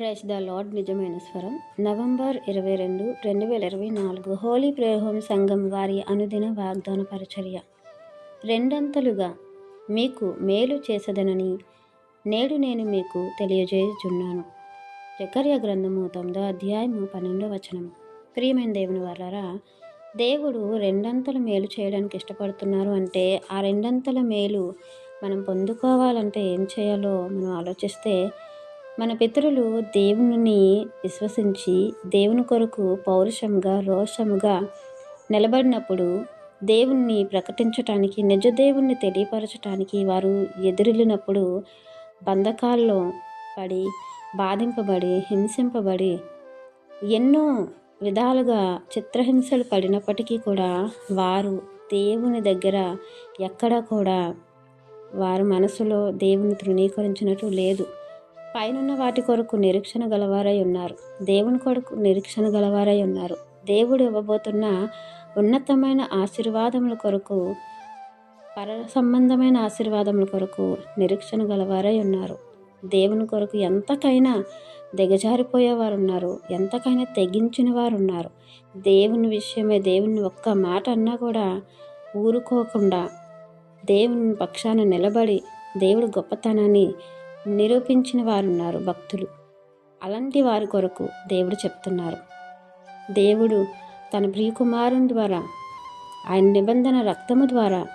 Praise the lord నిజమైన స్వరం. November ఇరవై రెండు రెండు వేల ఇరవై నాలుగు హోలీ ప్రేయర్ హోమ్ సంఘం వారి అనుదిన వాగ్దాన పరిచర్య. రెండంతలుగా మీకు మేలు చేసదనని నేడు నేను మీకు తెలియజేయుచున్నాను. జకర్య గ్రంథము తొమ్మిదో అధ్యాయము పన్నెండో వచనము ప్రియమైన దేవుని వారారా దేవుడు రెండంతల మేలు చేయడానికి ఇష్టపడుతున్నారు అంటే ఆ రెండంతల మేలు మనం పొందుకోవాలంటే ఏం చేయాలో మనం ఆలోచిస్తే మన పితరులు దేవుని విశ్వసించి దేవుని కొరకు పౌరుషంగా రోషముగా నిలబడినప్పుడు దేవుణ్ణి ప్రకటించటానికి నిజ దేవుణ్ణి తెలియపరచటానికి వారు ఎదురెళ్ళినప్పుడు బంధకాల్లో పడి బాధింపబడి హింసింపబడి ఎన్నో విధాలుగా చిత్రహింసలు పడినప్పటికీ కూడా వారు దేవుని దగ్గర ఎక్కడా కూడా వారి మనసులో దేవుని తృణీకరించినట్టు లేదు. పైనున్న వాటి కొరకు నిరీక్షణ గలవారై ఉన్నారు. దేవుని కొరకు నిరీక్షణ గలవారై ఉన్నారు. దేవుడు ఇవ్వబోతున్న ఉన్నతమైన ఆశీర్వాదముల కొరకు పర సంబంధమైన ఆశీర్వాదముల కొరకు నిరీక్షణ గలవారై ఉన్నారు. దేవుని కొరకు ఎంతకైనా దిగజారిపోయేవారు ఉన్నారు ఎంతకైనా తెగించిన వారు ఉన్నారు దేవుని విషయమే దేవుని ఒక్క మాట అన్నా కూడా ఊరుకోకుండా దేవుని పక్షాన నిలబడి దేవుడు గొప్పతనాన్ని నిరూపించిన వారు ఉన్నారు భక్తులు. అలాంటి వారి కొరకు దేవుడు చెప్తున్నారు. దేవుడు తన ప్రియకుమారుని ద్వారా ఆయన నిబంధన రక్తము ద్వారా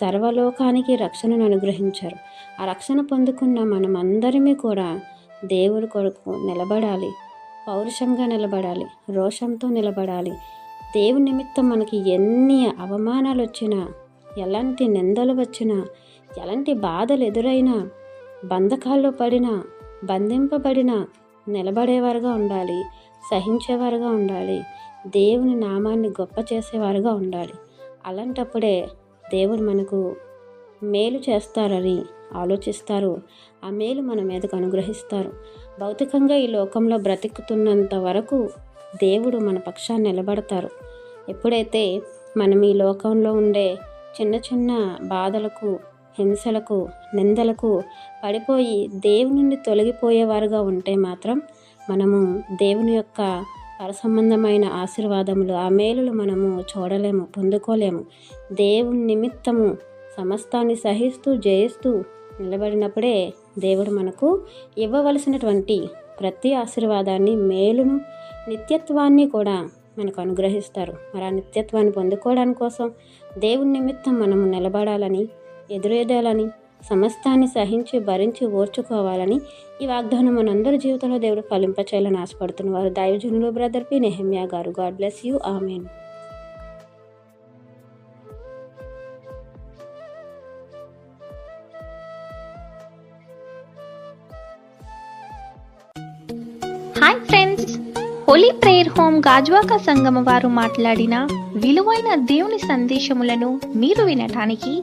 సర్వలోకానికి రక్షణను అనుగ్రహించారు. ఆ రక్షణ పొందుకున్న మనం కూడా దేవుడి కొరకు నిలబడాలి. పౌరుషంగా నిలబడాలి. రోషంతో నిలబడాలి. దేవుని నిమిత్తం మనకి ఎన్ని అవమానాలు వచ్చినా ఎలాంటి నిందలు వచ్చినా ఎలాంటి బాధలు ఎదురైనా బంధకాల్లో పడిన బంధింపబడిన నిలబడేవారుగా ఉండాలి సహించేవారుగా ఉండాలి దేవుని నామాన్ని గొప్ప చేసేవారుగా ఉండాలి. అలాంటప్పుడే దేవుడు మనకు మేలు చేస్తారని ఆలోచిస్తారు. ఆ మేలు మన మీదకు అనుగ్రహిస్తారు. భౌతికంగా ఈ లోకంలో బ్రతుకుతున్నంత వరకు దేవుడు మన పక్షాన్ని నిలబడతారు. ఎప్పుడైతే మనం ఈ లోకంలో ఉండే చిన్న చిన్న బాధలకు హింసలకు నిందలకు పడిపోయి దేవుని నుండి తొలగిపోయేవారుగా ఉంటే మాత్రం మనము దేవుని యొక్క పరసంబంధమైన ఆశీర్వాదములు ఆ మేలులు మనము చూడలేము పొందుకోలేము. దేవుని నిమిత్తము సమస్తాన్ని సహిస్తూ జయిస్తూ నిలబడినప్పుడే దేవుడు మనకు ఇవ్వవలసినటువంటి ప్రతి ఆశీర్వాదాన్ని మేలును నిత్యత్వాన్ని కూడా మనకు అనుగ్రహిస్తారు. మరి ఆ నిత్యత్వాన్ని పొందుకోవడానికి కోసం దేవుని నిమిత్తం మనము నిలబడాలని ఎదురేదాలని సమస్తాన్ని సహించి భరించి ఓర్చుకోవాలని ఈ వాగ్దానం మనందరి జీవితంలో దేవుడు ఫలింపచేయాలని ఆశపడుతున్న వారు దైవజనులు బ్రదర్ పి. నెహమ్యా గారు. God bless you. Amen. Hi friends holy prayer home Gajuwaka సంగమ వారు మాట్లాడిన విలువైన దేవుని సందేశములను మీరు వినటానికి